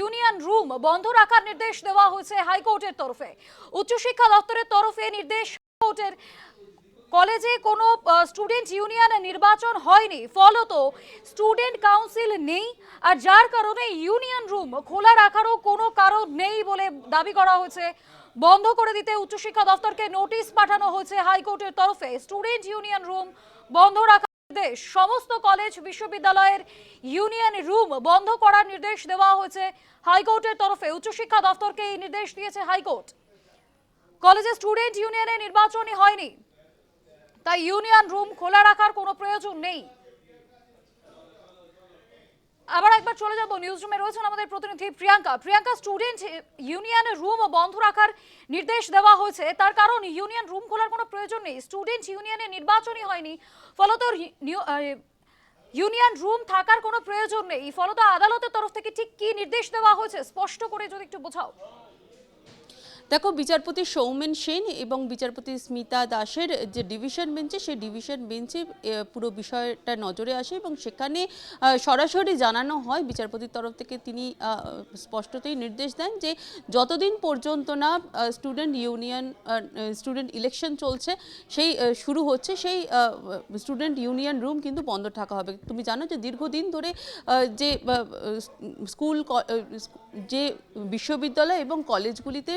Union room বন্ধ রাখার নির্দেশ দেওয়া হয়েছে হাইকোর্টের তরফে। উচ্চশিক্ষা দপ্তরের তরফে নির্দেশ হাইকোর্টের কলেজে কোনো স্টুডেন্ট ইউনিয়ন নির্বাচন হয়নি। ফলত স্টুডেন্ট কাউন্সিল নেই আর যার কারণে ইউনিয়ন রুম খোলা রাখারও কোনো কারণ নেই বলে দাবি করা হয়েছে। বন্ধ করে দিতে উচ্চশিক্ষা দপ্তরকে নোটিশ পাঠানো হয়েছে হাইকোর্টের তরফে। স্টুডেন্ট ইউনিয়ন রুম বন্ধ রাখার নির্দেশ সমস্ত কলেজ বিশ্ববিদ্যালয়ের ইউনিয়ন রুম বন্ধ করার নির্দেশ দেওয়া হয়েছে হাইকোর্টের তরফে। উচ্চশিক্ষা দফতরকে এই নির্দেশ দিয়েছে হাইকোর্ট। কলেজে স্টুডেন্ট ইউনিয়নে নির্বাচনই হয়নি, তাই ইউনিয়ন রুম খোলা রাখার কোনো প্রয়োজন নেই। একবার চলে যাব। নিউজ রুমে রয়েছেন আমাদের প্রতিনিধি প্রিয়াঙ্কা। প্রিয়াঙ্কা স্টুডেন্ট ইউনিয়নের রুম বন্ধ রাখার নির্দেশ দেওয়া হয়েছে। তার কারণ ইউনিয়ন রুম খোলার কোনো প্রয়োজন নেই। স্টুডেন্ট ইউনিয়নে নির্বাচনই হয়নি। ফলত ইউনিয়ন রুম থাকার কোনো প্রয়োজন নেই। ফলত আদালতের তরফ থেকে ঠিক কি নির্দেশ দেওয়া হয়েছে, স্পষ্ট করে যদি একটু বোঝাও। দেখো, বিচারপতি সৌমেন সেন এবং বিচারপতি স্মিতা দাসের যে ডিভিশন বেঞ্চে, সেই ডিভিশন বেঞ্চে পুরো বিষয়টা নজরে আসে এবং সেখানে সরাসরি জানানো হয়। বিচারপতির তরফ থেকে তিনি স্পষ্টতই নির্দেশ দেন যে, যতদিন পর্যন্ত না স্টুডেন্ট ইউনিয়ন স্টুডেন্ট ইলেকশন চলছে, সেই শুরু হচ্ছে, সেই স্টুডেন্ট ইউনিয়ন রুম কিন্তু বন্ধ থাকা হবে। তুমি জানো যে, দীর্ঘদিন ধরে যে স্কুল যে বিশ্ববিদ্যালয় এবং কলেজগুলিতে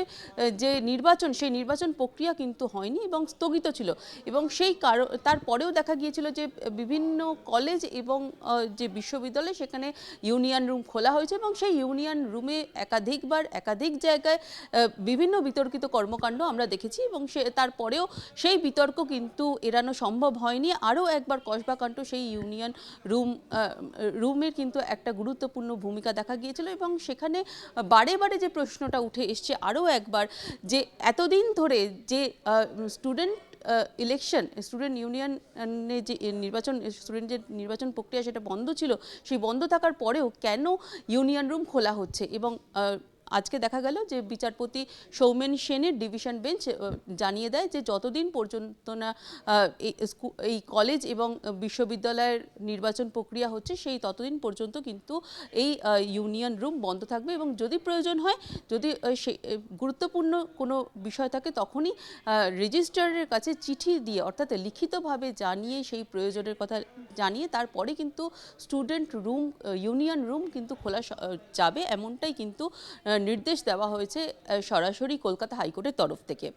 যে নির্বাচন, সেই নির্বাচন প্রক্রিয়া কিন্তু হয়নি এবং স্থগিত ছিল। এবং সেই কারণ, তারপরেও দেখা গিয়েছিল যে বিভিন্ন কলেজ এবং যে বিশ্ববিদ্যালয় সেখানে ইউনিয়ন রুম খোলা হয়েছে এবং সেই ইউনিয়ন রুমে একাধিকবার, একাধিক জায়গায় বিভিন্ন বিতর্কিত কর্মকাণ্ড আমরা দেখেছি এবং সে, তারপরেও সেই বিতর্ক কিন্তু এড়ানো সম্ভব হয়নি। আরও একবার কসবাকাণ্ড, সেই ইউনিয়ন রুম রুমের কিন্তু একটা গুরুত্বপূর্ণ ভূমিকা দেখা গিয়েছিল এবং সেখানে বারে বারে যে প্রশ্নটা উঠে এসছে, আরও একবার যে এতদিন ধরে যে স্টুডেন্ট ইলেকশন স্টুডেন্ট ইউনিয়নে যে নির্বাচন স্টুডেন্ট যে নির্বাচন প্রক্রিয়া সেটা বন্ধ ছিল, সেই বন্ধ থাকার পরেও কেন ইউনিয়ন রুম খোলা হচ্ছে? এবং আজকে দেখা গেল যে বিচারপতি সৌমেন সেনের ডিভিশন বেঞ্চ জানিয়ে দেয় যে যতদিন পর্যন্ত না এই কলেজ এবং বিশ্ববিদ্যালয়ের নির্বাচন প্রক্রিয়া হচ্ছে, সেই ততদিন পর্যন্ত কিন্তু এই ইউনিয়ন রুম বন্ধ থাকবে এবং যদি প্রয়োজন হয়, যদি গুরুত্বপূর্ণ কোনো বিষয় থাকে, তখনই রেজিস্ট্রারের কাছে চিঠি দিয়ে, অর্থাৎ লিখিতভাবে জানিয়ে, সেই প্রয়োজনের কথা জানিয়ে, তারপরে কিন্তু স্টুডেন্ট রুম ইউনিয়ন রুম কিন্তু খোলা যাবে, এমনটাই কিন্তু নির্দেশ দেওয়া হয়েছে সরাসরি কলকাতা হাইকোর্টের তরফ থেকে।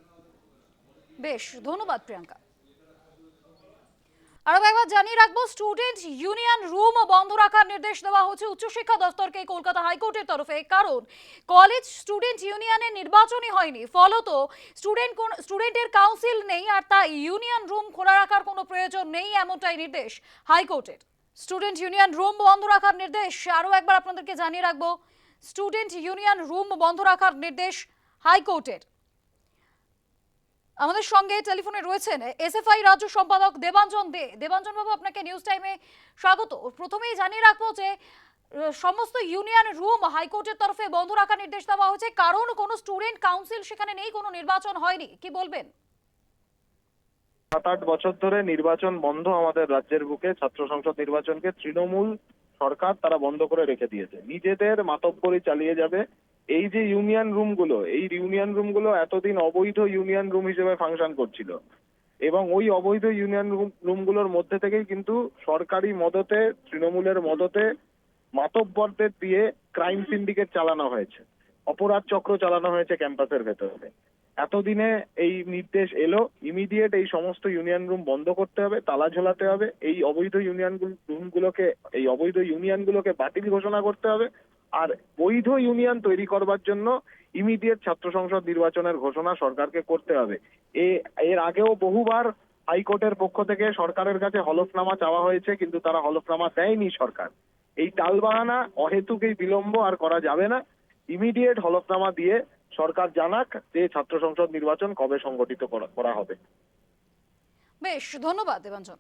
বেশ, ধন্যবাদ প্রিয়াঙ্কা। আরও একবার জানিয়ে রাখব, স্টুডেন্ট ইউনিয়ন রুম বন্ধ রাখার নির্দেশ দেওয়া হচ্ছে উচ্চশিক্ষা দপ্তরকে কলকাতা হাইকোর্টের তরফে, কারণ কলেজ স্টুডেন্ট ইউনিয়নের নির্বাচনই হয়নি। ফলত স্টুডেন্ট কোন, স্টুডেন্টের কাউন্সিল নেই আর তাই ইউনিয়ন রুম খোলা রাখার কোনো প্রয়োজন নেই এমনটাই নির্দেশ হাইকোর্টের। স্টুডেন্ট ইউনিয়ন রুম বন্ধ রাখার নির্দেশ আরও একবার আপনাদেরকে জানিয়ে রাখব। স্টুডেন্ট ইউনিয়ন রুম বন্ধ রাখার নির্দেশ হাইকোর্টের। আমাদের সঙ্গে টেলিফোনে রয়েছেন এসএফআই রাজ্য সম্পাদক দেবাঞ্জন দে। দেবাঞ্জন বাবু, আপনাকে নিউজ টাইমে স্বাগত। প্রথমেই জানিয়ে রাখব যে সমস্ত ইউনিয়ন রুম হাইকোর্টের তরফে বন্ধ রাখার নির্দেশ দেওয়া হয়েছে। কারণ কোনো স্টুডেন্ট কাউন্সিল সেখানে নেই, কোনো নির্বাচন হয়নি। কি বলবেন? সাত আট বছর ধরে নির্বাচন বন্ধ আমাদের রাজ্যের বুকে, ছাত্র সংসদ নির্বাচনকে তৃণমূল সরকার তারা বন্ধ করে রেখে দিয়েছে। নিজেদের মাতব্বরি চালিয়ে যাবে। এই যে ইউনিয়ন রুমগুলো এই ইউনিয়ন রুমগুলো এতদিন অবৈধ ইউনিয়ন রুম হিসেবে ফাংশন করছিল। এবং ওই অবৈধ ইউনিয়ন রুম রুমগুলোর মধ্যে থেকেই কিন্তু সরকারি মদতে, তৃণমূলের মদতে মাতব্বরদের দিয়ে ক্রাইম সিন্ডিকেট চালানো হয়েছে। অপরাধ চক্র চালানো হয়েছে ক্যাম্পাসের ভেতরে। এতদিনে এই নির্দেশ এলো ইমিডিয়েট এই সমস্ত ইউনিয়ন রুম বন্ধ করতে হবে, তালা ঝোলাতে হবে, এই অবৈধ ইউনিয়ন রুমগুলোকে এই অবৈধ ইউনিয়নগুলোকে বাতিল ঘোষণা করতে হবে, আর বৈধ ইউনিয়ন তৈরি করবার জন্য ইমিডিয়েট ছাত্র সংসদ নির্বাচনের ঘোষণা সরকারকে করতে হবে। এ, এর আগেও বহুবার হাইকোর্টের পক্ষ থেকে সরকারের কাছে হলফনামা চাওয়া হয়েছে, কিন্তু তারা হলফনামা দেয়নি সরকার। এই টালবাহানা অহেতুক, এই বিলম্ব আর করা যাবে না। ইমিডিয়েট হলফনামা দিয়ে সরকার জানাক যে ছাত্র সংসদ নির্বাচন কবে সংগঠিত করা- হবে। বেশ ধন্যবাদ দেবাঞ্জন।